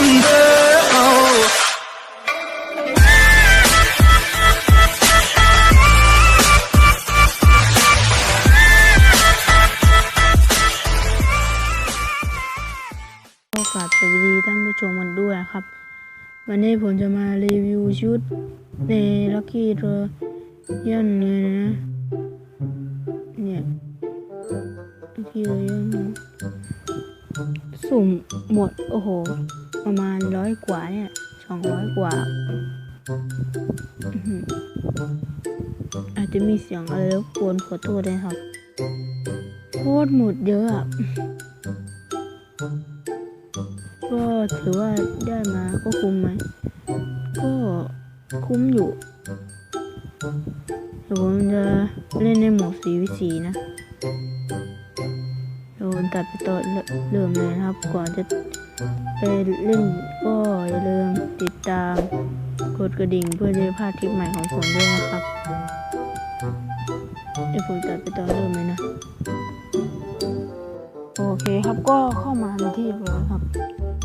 wonder. Oh. กาบสวัสดีท่านผู้ชมกันด้วยครับ วันนี้ผมจะมารีวิวชุดในลัคกี้เรยันเลยนะ เนี่ยลัคกี้เรยันสุ่มหมด โอ้โห ประมาณร้อยกว่าเนี่ยสองร้อยกว่า อาจจะมีเสียงอะไรรบกวนขอโทษด้วยครับ โคตรหมดเยอะอะก็ถือว่าได้มาก็คุ้มไหม ก็คุ้มอยู่เดี๋ยวผมจะเล่นในโหมดสีวิสีนะเดี๋ยวผมตัดไปตอนเริ่มเลยนะครับ ก่อนจะ ไปเล่นก็อย่าลืมติดตาม กดกระดิ่งเพื่อจะได้พลาดคลิปใหม่ของผมด้วยนะครับเดี๋ยวผมตัดไปตอนเริ่มเลยนะ โอเคครับก็เข้ามาในที่เรียบครับ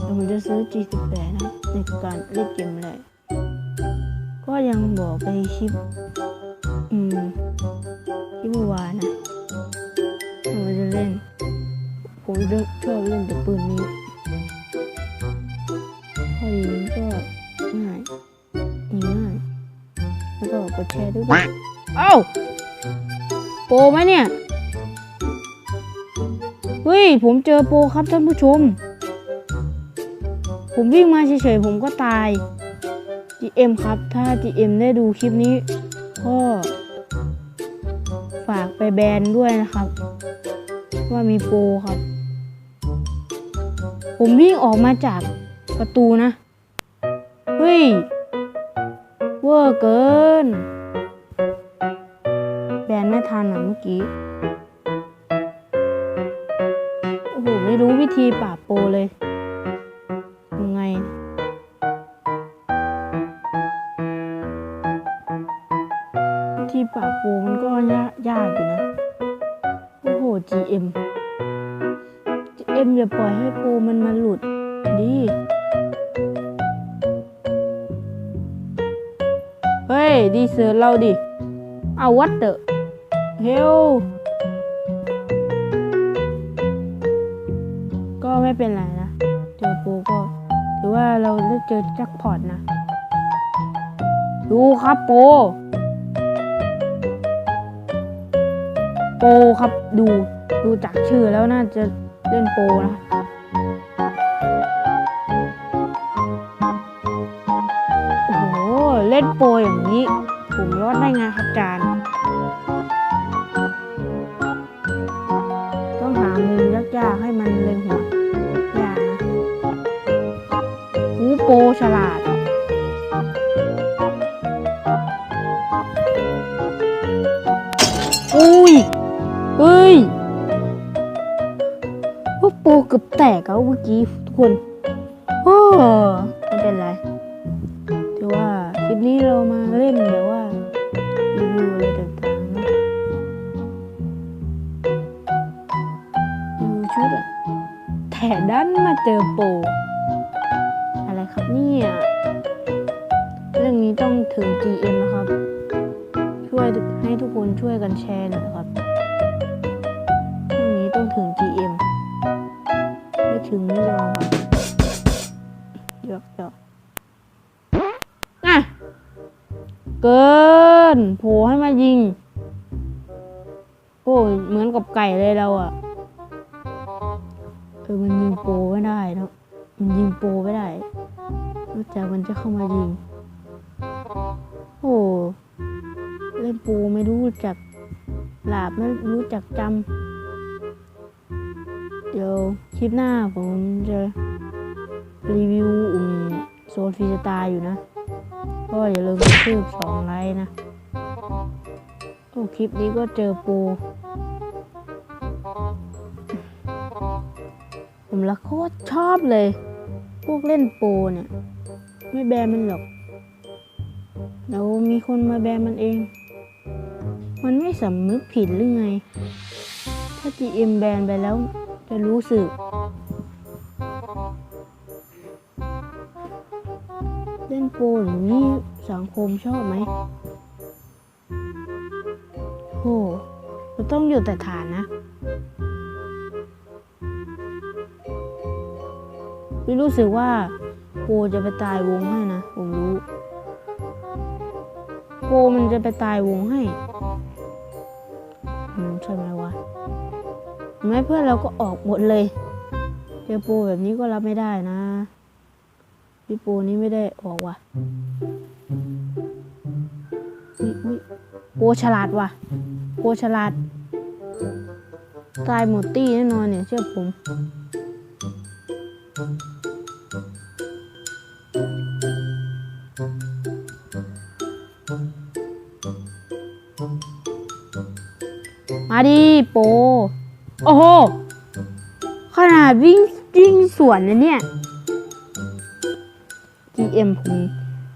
เดี๋ยวผมจะซื้อ G18 นะในการเล่นเกมแรกก็ยังบอกไปคลิป อืมคลิปเมื่อวานนะผมจะเล่น ผมจะชอบเล่นแต่ปืนนี้ พอยิงก็ง่ายยิงง่ายแล้วก็กดแชร์ด้วยเอ้าโปรไหมเนี่ย เฮ้ย ผมเจอโปรครับท่านผู้ชม ผมวิ่งมาเฉยๆ ผมก็ตาย GM ครับ ถ้า GM ได้ดูคลิปนี้ ก็ฝากไปแบนด้วยนะครับ ว่ามีโปรครับ ผมวิ่งออกมาจากประตูนะเฮ้ยเวอร์เกิน แบนไม่ทันอะเมื่อกี้ โอ้โห ไม่รู้วิธีปราบโปรเลยยังไง วิธีปราบโปรมันก็ยากยากอยู่นะ โอ้โห GM GM อย่าปล่อยให้โปรมันมาหลุดดิ เฮ้ดีเซอเราดิเอาวัดเตอเฮลก็ไม่เป็นไรนะ เจอปรก็ถือว่าเราได้เจอแจ็คพอตนะ ดูครับโป โปครับดู ดูจากชื่อแล้วน่าจะเล่นโปนะ โปรอย่างนี้ผมรอดได้ไงครับจานต้องหามุมยากๆให้มันเล็งหัวยากนะหูโปรฉลาดอุ้ยเฮ้ยพวกโปรเกือบแตกแล้วเมื่อกี้ทุกคนโอ้ไม่เป็นไรถือว่าคลิป นี้เรามาเล่นแบบว่ารีวิวอะไรต่างๆนะรีวิวชุดอะแต่ดันมาเจอโปอะไรครับเนี่ยเรื่องนี้ต้องถึง GM นะครับ ช่วยให้ทุกคนช่วยกันแชร์หน่อยครับ เรื่องนี้ต้องถึง GM ไม่ถึงไม่ยอมครับยวเดี๋ยอะ เกิน โผล่ให้มายิง โอ้ยเหมือนกับไก่เลยเราอะเออมันยิงโปไม่ได้แล้วมันยิงโปไม่ได้นอกจากมันจะเข้ามายิง โอ้เล่นโปไม่รู้จักหลาบไม่รู้จักจำ เดี๋ยวคลิปหน้าผมจะรีวิวอุ่มโซนฟรีสไตล์อยู่นะ ก็อย่าลืมกระทืบสอง นะโอ้คลิปนี้ก็เจอปรผมละโคตรชอบเลย พวกเล่นปรเนี่ย ไม่แบมันหรอกเดี๋ยวมีคนมาแบมันเอง มันไม่สำนึกผิดหรือไง ถ้า GM แบนไปแล้วจะรู้สึกเล่นโปรอย่างนี้ สังคมชอบไหมโหเราต้องอยู่แต่ฐานนะพี่รู้สึกว่าโปจะไปตายวงให้นะ ผมรู้ โปมันจะไปตายวงให้ใช่ไหมวะไหมเพื่อนเราก็ออกหมดเลย เจอโปแบบนี้ก็รับไม่ได้นะพี่โปนี้ไม่ได้ออกว่ะ ฉลาดว่ะโปรฉลาด ตายหมดตี้แน่นอนเนี่ยเชื่อผม มาดิโป โอ้โห ขนาดวิ่งวิ่งสวนนะเนี่ย GM ผม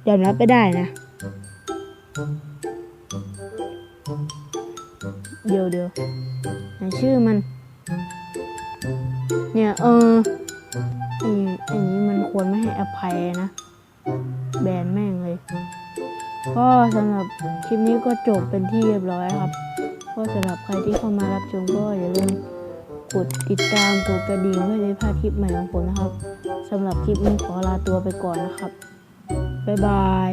ยอมรับไม่ได้นะ เดี๋ยวเดี๋ยวไหนชื่อมัน เนี่ยเออไอ้ไอ้นี้มันควรไม่ให้อภัยนะ แบนแม่งเลย ก็สำหรับคลิปนี้ก็จบเป็นที่เรียบร้อยครับ ก็สำหรับใครที่เข้ามารับชมก็อย่าลืมกดติดตามกดกระดิ่งเพื่อได้พลาดคลิปใหม่ของผมนะครับสำหรับคลิปนี้ขอลาตัวไปก่อนนะครับ บ๊ายบาย